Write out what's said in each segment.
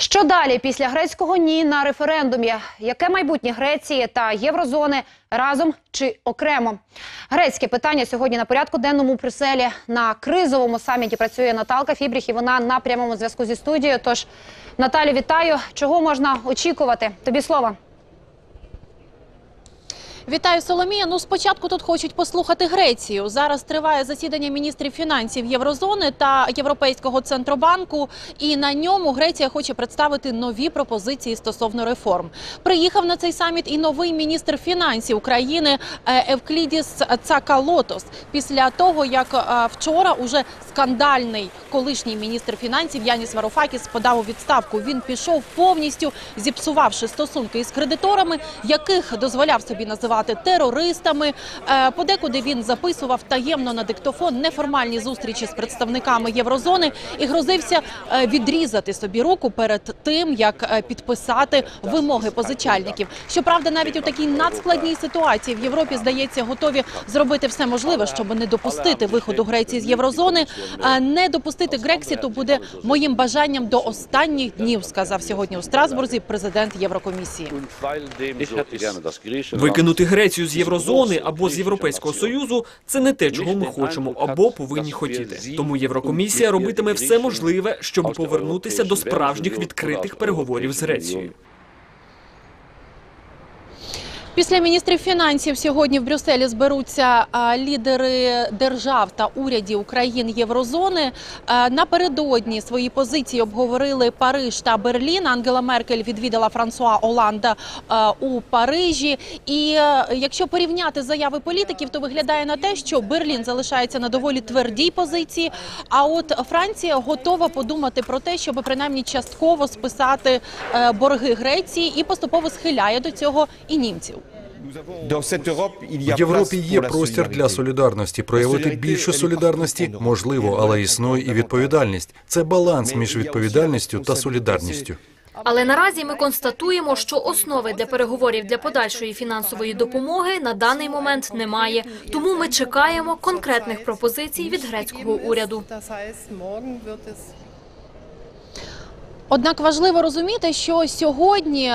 Що далі після грецького ні на референдумі? Яке майбутнє Греції та єврозони разом чи окремо? Грецьке питання сьогодні на порядку денному у Брюсселі. На кризовому саміті працює Наталка Фібріх і вона на прямому зв'язку зі студією. Тож Наталі, вітаю. Чого можна очікувати? Тобі слово. Вітаю, Соломія. Ну спочатку тут хочуть послухати Грецію. Зараз триває засідання міністрів фінансів Єврозони та Європейського центробанку. І на ньому Греція хоче представити нові пропозиції стосовно реформ. Приїхав на цей саміт і новий міністр фінансів України е, Евклідіс Цакалотос. Після того як е, вчора уже скандальний колишній міністр фінансів Яніс Варофакіс подав у відставку. Він пішов повністю зіпсувавши стосунки із кредиторами, яких дозволяв собі називати терористами. Е, Подекуди він записував таємно на диктофон неформальні зустрічі з представниками єврозони і грозився е, відрізати собі руку перед тим, як е, підписати вимоги позичальників. Щоправда, навіть у такій надскладній ситуації в Європі здається готові зробити все можливе, щоб не допустити виходу Греції з єврозони. Не допустити Грексіту буде моїм бажанням до останніх днів, сказав сьогодні у Страсбурзі президент Єврокомісії. Викинути Грецію з єврозони або з Європейського союзу це не те, чого ми хочемо або повинні хотіти. Тому Єврокомісія робитиме все можливе, щоб повернутися до справжніх відкритих переговорів з Грецією. Після міністрів фінансів сьогодні в Брюсселі зберуться лідери держав та урядів країн Єврозони. Напередодні свої позиції обговорили Париж та Берлін. Ангела Меркель відвідала Франсуа Оланда у Парижі. І якщо порівняти заяви політиків, то виглядає на те, що Берлін залишається на доволі твердій позиції. А от Франція готова подумати про те, щоб принаймні частково списати е, борги Греції і поступово схиляє до цього і німців. В Європі є простір для солідарності. Проявити більше солідарності можливо, але існує і відповідальність. Це баланс між відповідальністю та солідарністю. Але наразі ми констатуємо, що основи для переговорів для подальшої фінансової допомоги на даний момент немає. Тому ми чекаємо конкретних пропозицій від грецького уряду. Однак важливо розуміти, що сьогодні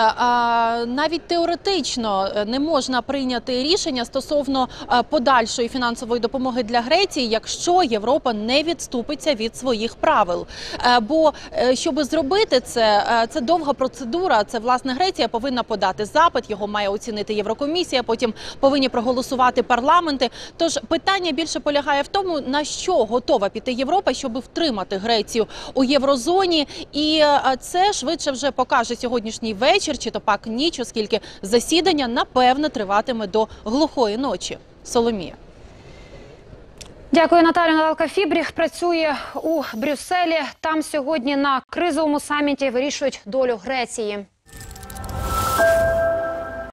навіть теоретично е, не можна прийняти рішення стосовно подальшої фінансової допомоги для Греції, якщо Європа не відступиться від своїх правил. Е, Бо е, щоб зробити це, е, це довга процедура. Це власне Греція повинна подати запит, його має оцінити Єврокомісія. Потім повинні проголосувати парламенти. Тож питання більше полягає в тому, на що готова піти Європа, щоб втримати Грецію у єврозоні, і е, це швидше вже покаже сьогоднішній вечір, чи то пак ніч, оскільки засідання напевно триватиме до глухої ночі. Соломія. Дякую, Наталю. Наталка Фібріх працює у Брюсселі. Там сьогодні на кризовому саміті вирішують долю Греції.